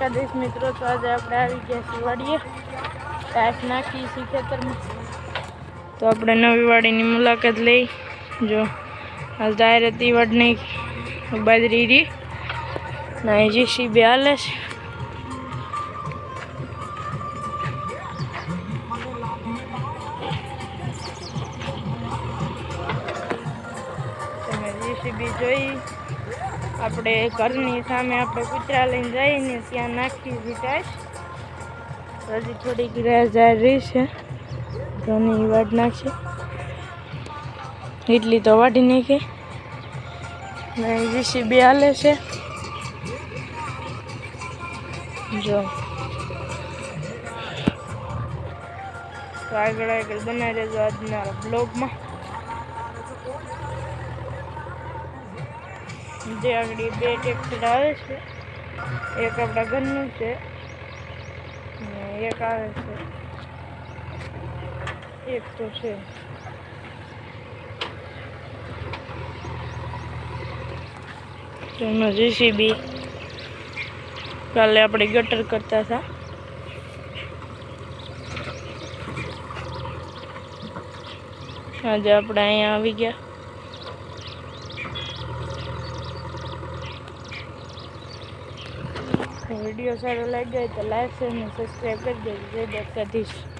દ્વારકાધીશ મિત્રો તો આજે આપણે આવી ગયા છીએ વાડીએ ટાઈપ નાખી છીએ ખેતરમાં તો આપણે નવી વાડીની મુલાકાત લઈ જો આ જાહેર હતી વાડની બાજરી રી ના જીસીબી હાલે છે તમે જીસીબી જોઈ આપણે ઘરની સામે આપણે કૂતરા લઈને જઈને ત્યાં નાખી વિટાશ હજી થોડીક રાહ જાય રહી છે. ઘણી વાટ નાખશે એટલી તો વાટી નાખી. ને જીસીબી હાલે છે. જો. તો આગળ આગળ બનાવી દેજો આજના બ્લોગમાં જે આગળ બે ટ્રેક્ટર આવે છે, એક આપણા ઘરનું છે, ને એક આવે છે. એક તો છે. એમાં જેસીબી કાલે આપણે ગટર કરતા હતા. આજે આપણે અહીંયા આવી ગયા. વીડિયો સારો લાગ્યો હોય તો લાઈક શેર અને સબસ્ક્રાઈબ કરી દેજો. જય દ્વારકાધીશ.